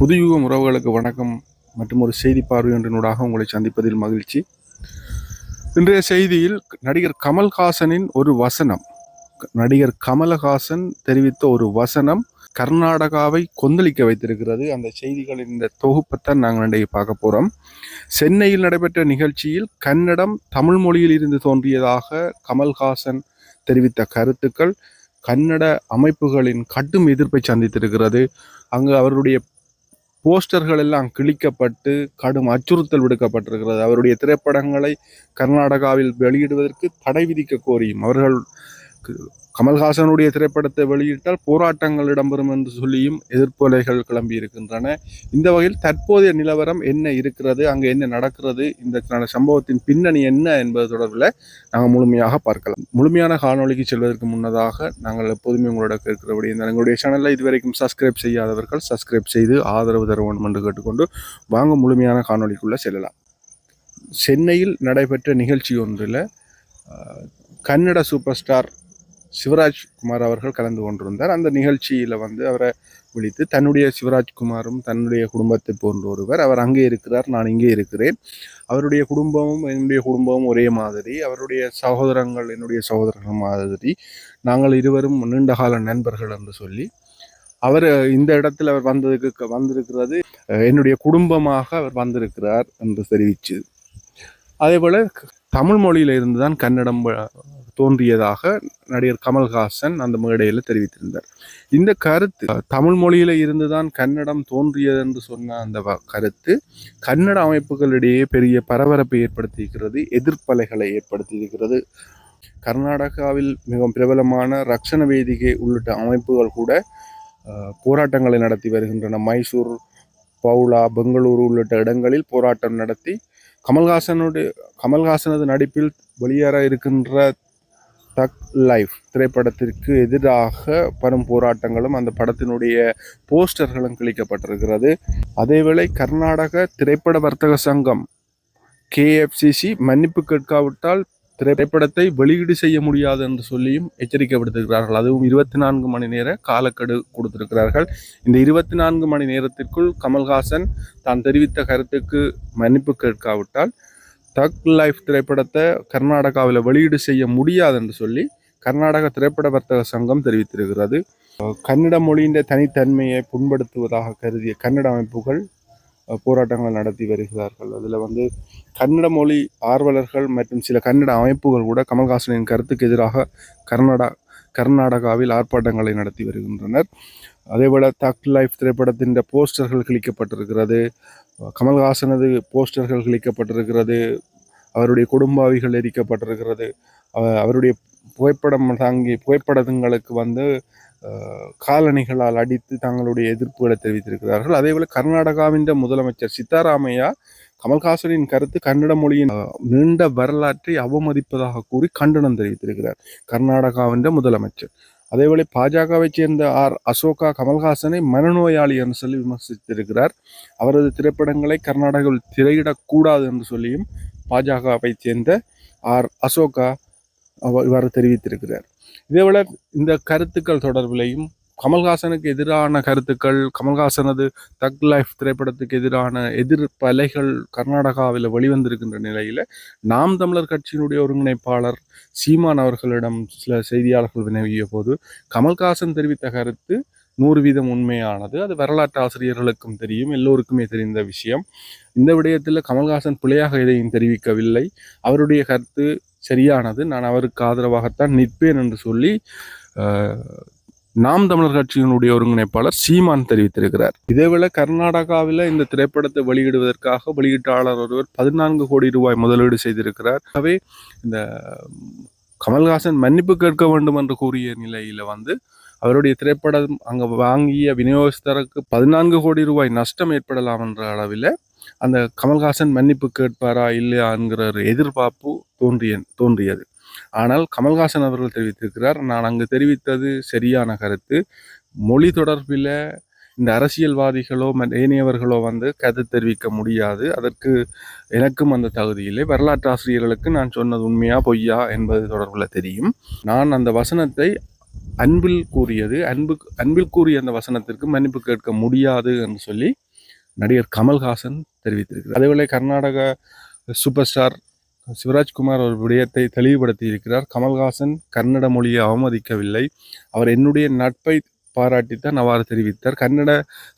புதுயுகம் உறவுகளுக்கு வணக்கம் மற்றும் ஒரு செய்தி பார்வை ஒன்றினூடாக உங்களை சந்திப்பதில் மகிழ்ச்சி. இன்றைய செய்தியில் நடிகர் கமல்ஹாசனின் ஒரு வசனம். நடிகர் கமலஹாசன் தெரிவித்த ஒரு வசனம் கர்நாடகாவை கொந்தளிக்க வைத்திருக்கிறது. அந்த செய்திகளின் இந்த தொகுப்பைத்தான் நாங்கள் இன்றைக்கு பார்க்க போகிறோம் சென்னையில் நடைபெற்ற நிகழ்ச்சியில் கன்னடம் தமிழ் மொழியில் இருந்து தோன்றியதாக கமல்ஹாசன் தெரிவித்த கருத்துக்கள் கன்னட அமைப்புகளின் கடும் எதிர்ப்பை சந்தித்திருக்கிறது. அங்கு அவருடைய போஸ்டர்கள் எல்லாம் கிழிக்கப்பட்டு கடும் அச்சுறுத்தல் விடுக்கப்பட்டிருக்கிறது. அவருடைய திரைப்படங்களை கர்நாடகாவில் வெளியிடுவதற்கு தடை விதிக்க கோரியும் அவர்கள் கமல்ஹாசனுடைய திரைப்படத்தை வெளியிட்டால் போராட்டங்கள் இடம்பெறும் என்று சொல்லியும் எதிர்ப்பலைகள் கிளம்பி இருக்கின்றன. இந்த வகையில் தற்போதைய நிலவரம் என்ன இருக்கிறது அங்கு என்ன நடக்கிறது இந்த சம்பவத்தின் பின்னணி என்ன என்பது தொடர்பில் நாங்கள் முழுமையாக பார்க்கலாம். முழுமையான காணொளிக்கு செல்வதற்கு முன்னதாக நாங்கள் எப்போதுமே உங்களோட கேட்கிறபடி இந்த எங்களுடைய சேனலில் இதுவரைக்கும் சப்ஸ்கிரைப் செய்யாதவர்கள் சப்ஸ்கிரைப் செய்து ஆதரவு தர வேண்டும் என்று கேட்டுக்கொண்டு வாங்க முழுமையான காணொளிக்குள்ளே செல்லலாம். சென்னையில் நடைபெற்ற நிகழ்ச்சி ஒன்றில் கன்னட சூப்பர் ஸ்டார் சிவராஜ் குமார் அவர்கள் கலந்து கொண்டிருந்தார். அந்த நிகழ்ச்சியில் வந்து அவரை விழித்து தன்னுடைய சிவராஜ்குமாரும் தன்னுடைய குடும்பத்தை போன்ற ஒருவர் அவர் அங்கே இருக்கிறார் நான் இங்கே இருக்கிறேன். அவருடைய குடும்பமும் என்னுடைய குடும்பமும் ஒரே மாதிரி. அவருடைய சகோதரங்கள் என்னுடைய சகோதரர்கள் மாதிரி. நாங்கள் இருவரும் நீண்டகால நண்பர்கள் என்று சொல்லி அவர் இந்த இடத்துல அவர் வந்ததுக்கு வந்திருக்கிறது என்னுடைய குடும்பமாக அவர் வந்திருக்கிறார் என்று தெரிவிச்சு. அதேபோல தமிழ் மொழியில இருந்து தான் கன்னடம் தோன்றியதாக நடிகர் கமல்ஹாசன் அந்த மேடையில் தெரிவித்திருந்தார். இந்த கருத்து தமிழ் மொழியில இருந்துதான் கன்னடம் தோன்றியது என்று சொன்ன அந்த வ- கருத்து கன்னட அமைப்புகளிடையே பெரிய பரபரப்பை ஏற்படுத்தியிருக்கிறது எதிர்ப்பலைகளை ஏற்படுத்தியிருக்கிறது. கர்நாடகாவில் மிகவும் பிரபலமான ரக்ஷண வேதிகை உள்ளிட்ட அமைப்புகள் கூட போராட்டங்களை நடத்தி வருகின்றன. மைசூர் பவுலா பெங்களூரு உள்ளிட்ட இடங்களில் போராட்டம் நடத்தி கமல்ஹாசனுடைய கமல்ஹாசனது நடிப்பில் வெளியேற இருக்கின்ற தக் லைஃப் திரைப்படத்திற்கு எதிராக வரும் போராட்டங்களும் அந்த படத்தினுடைய போஸ்டர்களும் கிழிக்கப்பட்டிருக்கிறது. அதேவேளை கர்நாடக திரைப்பட வர்த்தக சங்கம் கேஎஃப்சிசி மன்னிப்பு கேட்காவிட்டால் திரைப்படத்தை வெளியீடு செய்ய முடியாது என்று சொல்லியும் எச்சரிக்கை விடுத்திருக்கிறார்கள் அதுவும் இருபத்தி நான்கு மணி நேர காலக்கெடு கொடுத்திருக்கிறார்கள். இந்த இருபத்தி நான்கு மணி நேரத்திற்குள் கமல்ஹாசன் தான் தெரிவித்த கருத்துக்கு மன்னிப்பு கேட்காவிட்டால் தக் லைஃப் திரைப்படத்தை கர்நாடகாவில் வெளியீடு செய்ய முடியாது என்று சொல்லி கர்நாடக திரைப்பட வர்த்தக சங்கம் தெரிவித்திருக்கிறது. கன்னட மொழியின் தனித்தன்மையை புண்படுத்துவதாக கருதிய கன்னட அமைப்புகள் போராட்டங்கள் நடத்தி வருகிறார்கள். அதில் வந்து கன்னட மொழி ஆர்வலர்கள் மற்றும் சில கன்னட அமைப்புகள் கூட கமல்ஹாசனின் கருத்துக்கு எதிராக கர்நாடா கர்நாடகாவில் ஆர்ப்பாட்டங்களை நடத்தி வருகின்றனர். அதேபோல் தக் லைஃப் திரைப்படத்தின் போஸ்டர்கள் கிழிக்கப்பட்டிருக்கிறது. கமல்ஹாசனது போஸ்டர்கள் கிழிக்கப்பட்டிருக்கிறது. அவருடைய குடும்பாவிகள் எரிக்கப்பட்டிருக்கிறது. அவருடைய புகைப்படம் தாங்கி புகைப்படங்களுக்கு வந்து காலணிகளால் அடித்து தங்களுடைய எதிர்ப்புகளை தெரிவித்திருக்கிறார்கள். அதேபோல் கர்நாடகாவின் முதலமைச்சர் சித்தாராமையா கமல்ஹாசனின் கருத்து கன்னட மொழியின் நீண்ட வரலாற்றை அவமதிப்பதாக கூறி கண்டனம் தெரிவித்திருக்கிறார். கர்நாடகாவின் முதலமைச்சர். அதேவேளை பாஜகவைச் சேர்ந்த ஆர். அசோகா கமல்ஹாசனை மனநோயாளி என்று சொல்லி விமர்சித்திருக்கிறார். அவரது திரைப்படங்களை கர்நாடகாவில் திரையிடக்கூடாது என்று சொல்லியும் பாஜகவை சேர்ந்த ஆர். அசோகா அவ- இவ்வாறு தெரிவித்திருக்கிறார். இதேபோல இந்த கருத்துக்கள் தொடர்பிலையும் கமல்ஹாசனுக்கு எதிரான கருத்துக்கள் கமல்ஹாசனது தக் லைஃப் திரைப்படத்துக்கு எதிரான எதிர்ப்பலைகள் கர்நாடகாவில் வெளிவந்திருக்கின்ற நிலையில் நாம் தமிழர் கட்சியினுடைய ஒருங்கிணைப்பாளர் சீமான் அவர்களிடம் சில செய்தியாளர்கள் வினவிய போது கமல்ஹாசன் தெரிவித்த கருத்து நூறு வீதம் உண்மையானது. அது வரலாற்று ஆசிரியர்களுக்கும் தெரியும் எல்லோருக்குமே தெரிந்த விஷயம். இந்த விடயத்தில் கமல்ஹாசன் பிழையாக எதையும் தெரிவிக்கவில்லை. அவருடைய கருத்து சரியானது. நான் அவருக்கு ஆதரவாகத்தான் நிற்பேன் என்று சொல்லி நாம் தமிழர் கட்சியினுடைய ஒருங்கிணைப்பாளர் சீமான் தெரிவித்திருக்கிறார். இதேவேளை கர்நாடகாவில் இந்த திரைப்படத்தை வெளியிடுவதற்காக வெளியீட்டாளர் ஒருவர் பதினான்கு கோடி ரூபாய் முதலீடு செய்திருக்கிறார். ஆகவே இந்த கமல்ஹாசன் மன்னிப்பு கேட்க வேண்டும் என்று கூறிய நிலையில் வந்து அவருடைய திரைப்படம் அங்கே வாங்கிய விநியோகஸ்தருக்கு பதினான்கு கோடி ரூபாய் நஷ்டம் ஏற்படலாம் என்ற அளவில் அந்த கமல்ஹாசன் மன்னிப்பு கேட்பாரா இல்லையா என்கிற ஒரு எதிர்பார்ப்பு தோன்றிய தோன்றியது. ஆனால் கமல்ஹாசன் அவர்கள் தெரிவித்திருக்கிறார் நான் அங்கு தெரிவித்தது சரியான கருத்து. மொழி தொடர்பில் இந்த அரசியல்வாதிகளோ ஏனையவர்களோ வந்து கருத்து தெரிவிக்க முடியாது. அதற்கு எனக்கும் அந்த தகுதி இல்லை. வரலாற்று ஆசிரியர்களுக்கு நான் சொன்னது உண்மையா பொய்யா என்பது தொடர்பில் தெரியும். நான் அந்த வசனத்தை அன்பில் கூறியது அன்பு அன்பில் கூறிய அந்த வசனத்திற்கு மன்னிப்பு கேட்க முடியாது என்று சொல்லி நடிகர் கமல்ஹாசன் தெரிவித்திருக்கிறார். அதேவேளை கர்நாடக சூப்பர் ஸ்டார் சிவராஜ்குமார் ஒரு விடயத்தை தெளிவுபடுத்தி இருக்கிறார். கமல்ஹாசன் கன்னட மொழியை அவமதிக்கவில்லை. அவர் என்னுடைய நட்பை பாராட்டித்தான் அவ்வாறு தெரிவித்தார். கன்னட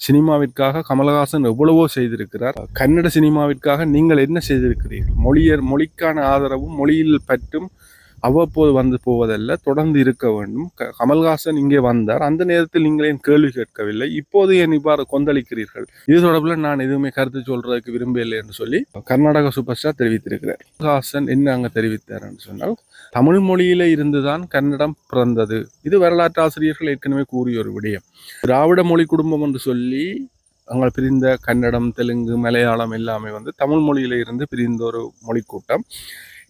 சினிமாவிற்காக கமலஹாசன் எவ்வளவோ செய்திருக்கிறார். கன்னட சினிமாவிற்காக நீங்கள் என்ன செய்திருக்கிறீர்கள்? மொழியர் மொழிக்கான ஆதரவும் மொழியில் பற்றும் அவ்வப்போது வந்து போவதல்ல தொடர்ந்து இருக்க வேண்டும். க- கமல்ஹாசன் இங்கே வந்தார். அந்த நேரத்தில் நீங்கள் ஏன் கேள்வி கேட்கவில்லை? இப்போது ஏன் இவ்வாறு கொந்தளிக்கிறீர்கள்? இது தொடர்பில் நான் எதுவுமே கருத்து சொல்றதுக்கு விரும்பவில்லை என்று சொல்லி கர்நாடக சூப்பர் ஸ்டார் தெரிவித்திருக்கிறார். கமல்ஹாசன் என்ன அங்கே தெரிவித்தார் என்று சொன்னால் தமிழ் மொழியில இருந்துதான் கன்னடம் பிறந்தது. இது வரலாற்று ஆசிரியர்கள் ஏற்கனவே கூறிய ஒரு விடயம். திராவிட மொழி குடும்பம் என்று சொல்லி அங்கே பிரிந்த கன்னடம் தெலுங்கு மலையாளம் எல்லாமே வந்து தமிழ் மொழியில இருந்து பிரிந்த ஒரு மொழி கூட்டம்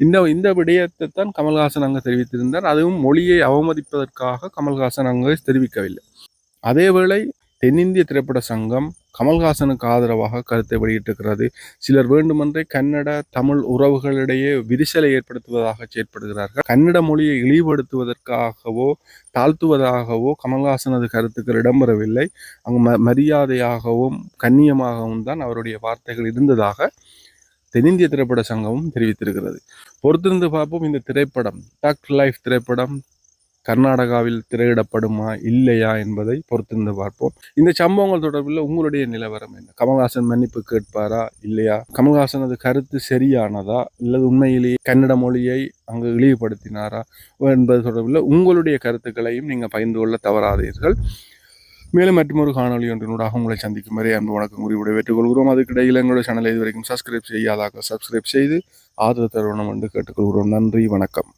இந்த இந்த விடயத்தை தான் கமல்ஹாசன் அங்கே தெரிவித்திருந்தார். அதுவும் மொழியை அவமதிப்பதற்காக கமல்ஹாசன் அங்கே தெரிவிக்கவில்லை. அதேவேளை தென்னிந்திய திரைப்பட சங்கம் கமல்ஹாசனுக்கு ஆதரவாக கருத்தை வெளியிட்டிருக்கிறது. சிலர் வேண்டுமென்றே கன்னட தமிழ் உறவுகளிடையே விரிசலை ஏற்படுத்துவதாக செயற்படுகிறார்கள். கன்னட மொழியை இழிவுபடுத்துவதற்காகவோ தாழ்த்துவதாகவோ கமல்ஹாசனது கருத்துக்கள் இடம்பெறவில்லை. அங்கு ம மரியாதையாகவும் கண்ணியமாகவும் தான் அவருடைய வார்த்தைகள் இருந்ததாக தென்னிந்திய திரைப்பட சங்கமும் தெரிவித்திருக்கிறது. பொறுத்திருந்து பார்ப்போம் இந்த திரைப்படம். டாக்டர் லைஃப் திரைப்படம் கர்நாடகாவில் திரையிடப்படுமா இல்லையா என்பதை பொறுத்திருந்து பார்ப்போம். இந்த சம்பவங்கள் தொடர்பில் உங்களுடைய நிலவரம் என்ன? கமல்ஹாசன் மன்னிப்பு கேட்பாரா இல்லையா? கமல்ஹாசனது கருத்து சரியானதா? இல்லது உண்மையிலேயே கன்னட மொழியை அங்கு இழிவுபடுத்தினாரா? என்பது தொடர்பில் உங்களுடைய கருத்துக்களையும் நீங்கள் பகிர்ந்து கொள்ள தவறாதீர்கள். மேலும் மற்றொரு காணொலி ஒன்றினூடாக உங்களை சந்திக்கும் வரை அன்பு வணக்கம் கூறி விடைபெற்றுக் அதுக்கிடையில் எங்களுடைய சேனலை இதுவரைக்கும் சப்ஸ்கிரைப் செய்யாதாக சப்ஸ்கிரைப் செய்து ஆதரவு தருவணும் என்று கேட்டுக்கொள்கிறோம். நன்றி வணக்கம்.